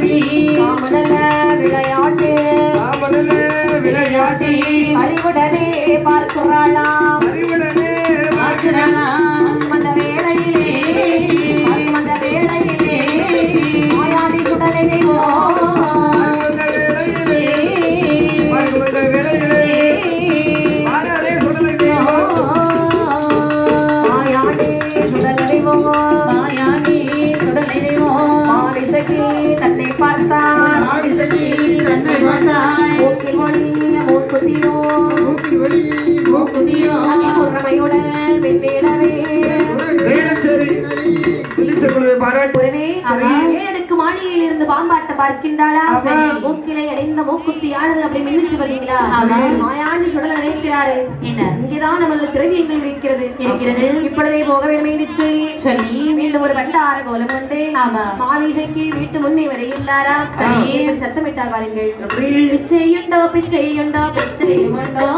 விளையாட்டி. காமடல விளையாட்டி. காமடல பாராட்டு. பாம்பாட்டை பார்க்கின்றாளா? மூக்கிலே இடைந்த மூக்குத்தியானது அப்படி மின்னிச்சு பார்த்தீங்களா மாயாண்டு சுடல நினைக்கிறாரு. என்ன? இங்கேதான் நம்மள திரவியங்கள் இருக்கிறது. இருக்கிறது. இப்பொழுதே போக வேண்டுமே சொல்லி சொல்லி மீண்டும் ஒரு வண்டார கோலம் உண்டு. ஆமா மாவீசைக்கு வீட்டு முன்னே வரை இல்லாரா? சரி சத்தமிட்டார் பாருங்கள். பிச்சையுண்டோ பிச்சையுண்டோ பிச்சையுண்டோ